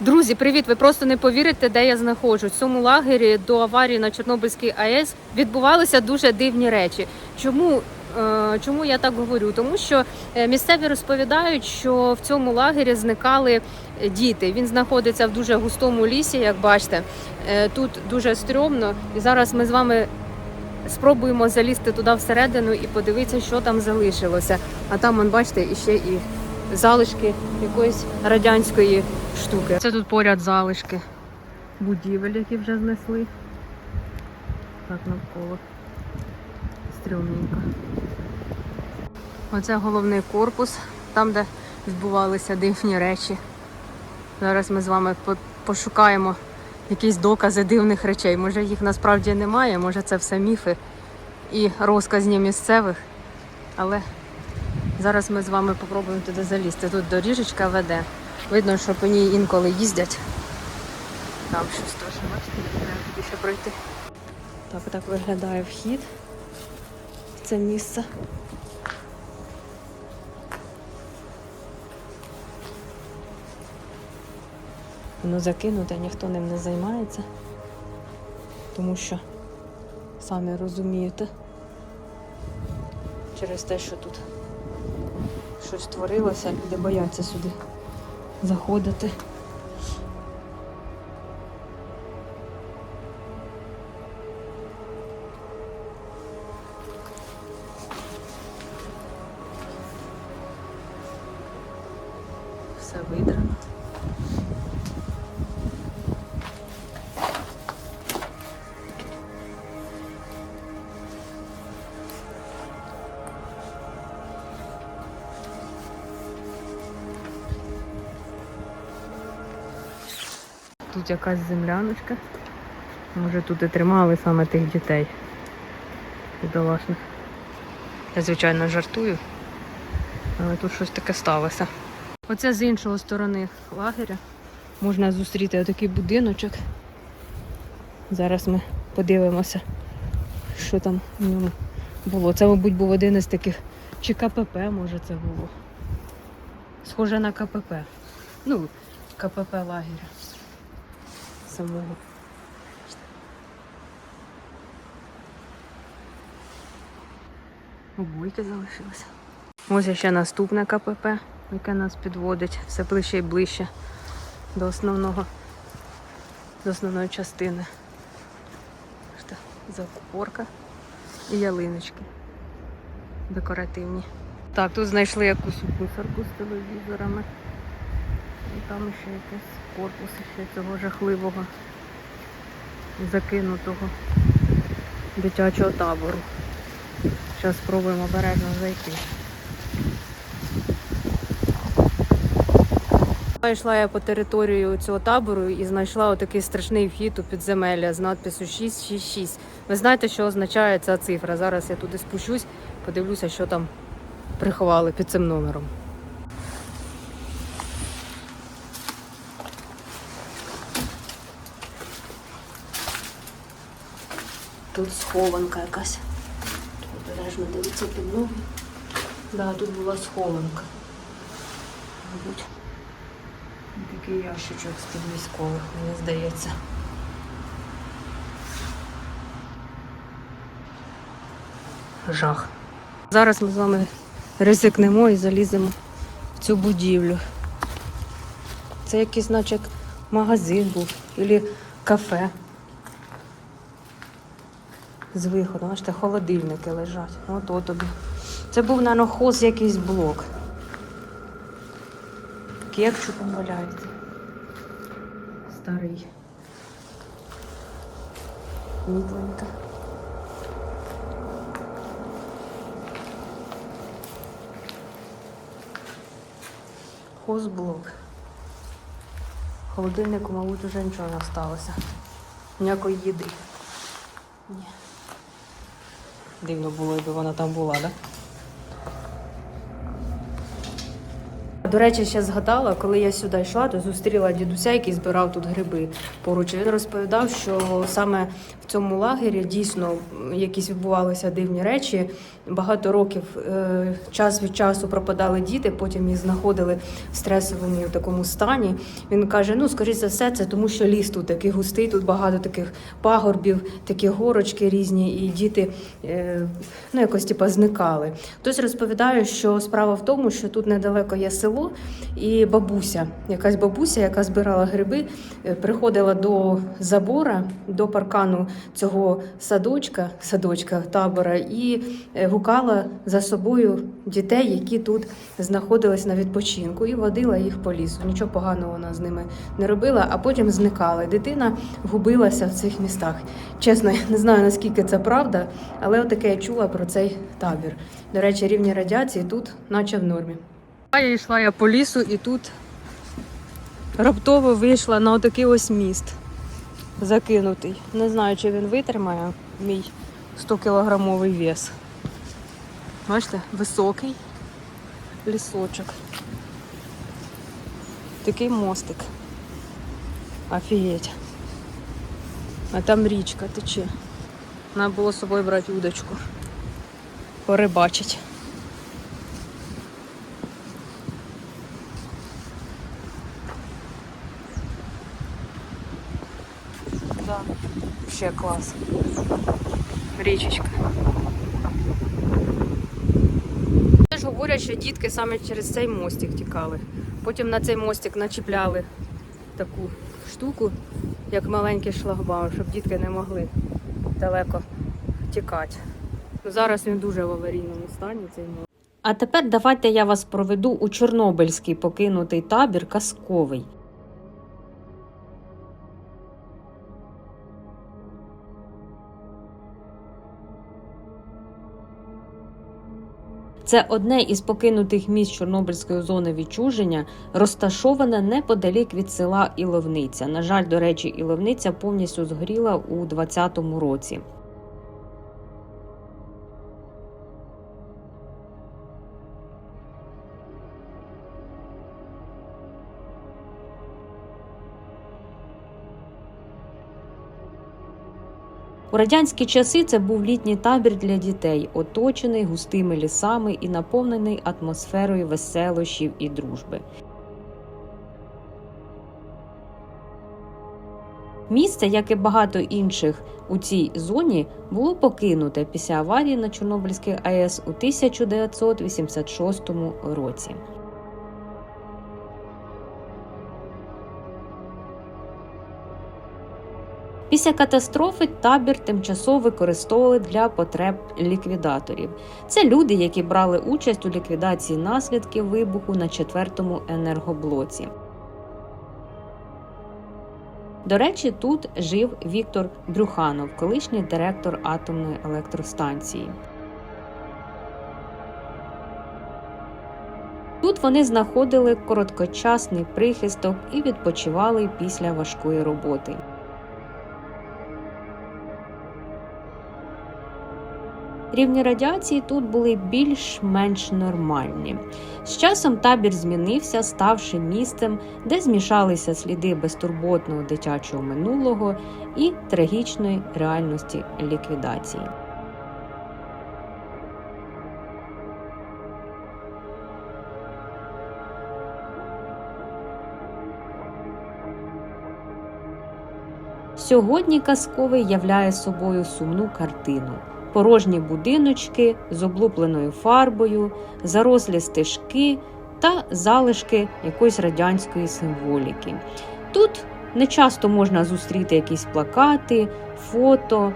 Друзі, привіт! Ви просто не повірите, де я знаходжусь. В цьому лагері до аварії на Чорнобильській АЕС відбувалися дуже дивні речі. Чому? е, Чому я так говорю? Тому що е, місцеві розповідають, що в цьому лагері зникали е, діти. Він знаходиться в дуже густому лісі, як бачите. Тут дуже стрьомно, і зараз ми з вами спробуємо залізти туди всередину і подивитися, що там залишилося. А там, бачите, іще і залишки якоїсь радянської штуки. Це тут поряд залишки будівель, які вже знесли. Так навколо. Стрімненько. Оце головний корпус, там, де відбувалися дивні речі. Зараз ми з вами пошукаємо якісь докази дивних речей. Може їх насправді немає, може це все міфи і розказні місцевих. Але зараз ми з вами попробуємо туди залізти. Тут доріжечка веде. Видно, що по ній інколи їздять. Там щось теж, бачите, треба туди ще пройти. Так, так виглядає вхід в це місце. Воно закинуте, ніхто ним не займається, тому що, самі розумієте, через те, що тут щось творилося, люди бояться сюди заходити. Все видрано. Тут якась земляночка. Може тут і тримали саме тих дітей. Бідолашних. Я, звичайно, жартую, але тут щось таке сталося. Оце з іншого сторони лагеря можна зустріти отакий будиночок. Зараз ми подивимося, що там в ньому було. Це, мабуть, був один із таких, чи КПП, може, це було. Схоже на КПП. Ну, КПП лагеря самого. Обойки залишилися. Ось ще наступне КПП, яке нас підводить все ближче і ближче до основного, до основної частини. Закупорка і ялиночки декоративні. Так, тут знайшли якусь мусорку з телевізорами. І там ще якийсь корпус ще цього жахливого закинутого дитячого табору. Зараз спробуємо обережно зайти. Йшла я по територію цього табору і знайшла отакий страшний вхід у підземелля з надпису 666. Ви знаєте, що означає ця цифра? Зараз я туди спущусь, подивлюся, що там приховали під цим номером. Тут схованка якась. Обережно дивіться під ноги. Да, тут була схованка. Мабуть. Такий ящичок з-під військових, мені здається. Жах. Зараз ми з вами ризикнемо і заліземо в цю будівлю. Це якийсь, наче, магазин був, або кафе з виходу. Бачите, холодильники лежать. От от тобі. Це був нанохоз якийсь блок. Кепчу там валяється. Старий. Мітленька. Хозблок. Холодильнику, мабуть, уже нічого не сталося. Ніякої їди. Ні. Дивно було, якби вона там була, так? Да? До речі, ще згадала, коли я сюди йшла, то зустріла дідуся, який збирав тут гриби поруч. Він розповідав, що саме в цьому лагері дійсно якісь відбувалися дивні речі. Багато років е, час від часу пропадали діти, потім їх знаходили в стресовому такому стані. Він каже: ну, скоріш за все, це тому, що ліс тут такий густий, тут багато таких пагорбів, такі горочки різні, і діти е, ну, якось типа зникали. Хтось розповідає, що справа в тому, що тут недалеко є село, і бабуся, якась бабуся, яка збирала гриби, е, приходила до забора, до паркану цього садочка, садочка табора, і е, гукала за собою дітей, які тут знаходились на відпочинку, і водила їх по лісу. Нічого поганого вона з ними не робила, а потім зникала. Дитина губилася в цих містах. Чесно, я не знаю наскільки це правда, але отаке я чула про цей табір. До речі, рівні радіації тут, наче в нормі. А я йшла я по лісу і тут раптово вийшла на отакий ось міст закинутий. Не знаю, чи він витримає мій 100 кілограмовий вес. Бачите, високий лісочок. Такий мостик. Офігеть. А там річка тече. Треба було з собою брати удочку. Порибачить. Ще клас. Річечка. Теж говорять, що дітки саме через цей мостик тікали. Потім на цей мостик начіпляли таку штуку, як маленький шлагбаум, щоб дітки не могли далеко тікати. Ну, зараз він дуже в аварійному стані цей мост. А тепер давайте я вас проведу у Чорнобильський покинутий табір казковий. Це одне із покинутих місць Чорнобильської зони відчуження, розташоване неподалік від села Іловниця. На жаль, до речі, Іловниця повністю згоріла у 2020 році. У радянські часи це був літній табір для дітей, оточений густими лісами і наповнений атмосферою веселощів і дружби. Місце, як і багато інших у цій зоні, було покинуте після аварії на Чорнобильській АЕС у 1986 році. Після катастрофи табір тимчасово використовували для потреб ліквідаторів. Це люди, які брали участь у ліквідації наслідків вибуху на четвертому енергоблоці. До речі, тут жив Віктор Брюханов, колишній директор атомної електростанції. Тут вони знаходили короткочасний прихисток і відпочивали після важкої роботи. Рівні радіації тут були більш-менш нормальні. З часом табір змінився, ставши місцем, де змішалися сліди безтурботного дитячого минулого і трагічної реальності ліквідації. Сьогодні казковий являє собою сумну картину порожні будиночки з облупленою фарбою, зарослі стежки та залишки якоїсь радянської символіки. Тут не часто можна зустріти якісь плакати, фото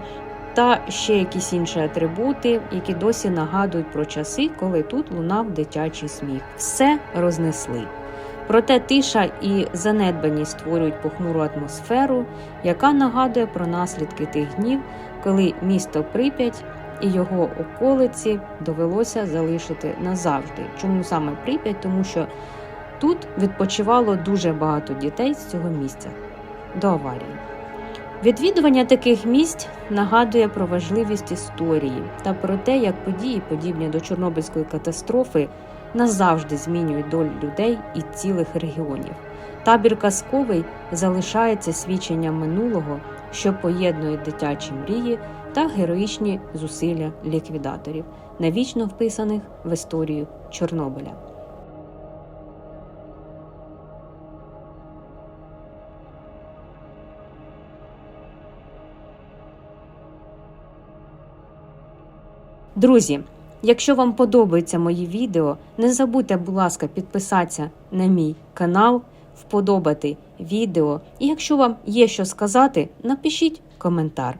та ще якісь інші атрибути, які досі нагадують про часи, коли тут лунав дитячий сміх. Все рознесли. Проте тиша і занедбаність створюють похмуру атмосферу, яка нагадує про наслідки тих днів, коли місто Прип'ять і його околиці довелося залишити назавжди. Чому саме Прип'ять? Тому що тут відпочивало дуже багато дітей з цього місця до аварії. Відвідування таких місць нагадує про важливість історії та про те, як події, подібні до Чорнобильської катастрофи, назавжди змінюють долю людей і цілих регіонів. Табір казковий залишається свідченням минулого, що поєднує дитячі мрії та героїчні зусилля ліквідаторів, навічно вписаних в історію Чорнобиля. Друзі, якщо вам подобаються мої відео, не забудьте, будь ласка, підписатися на мій канал, вподобати відео. І якщо вам є що сказати, напишіть коментар.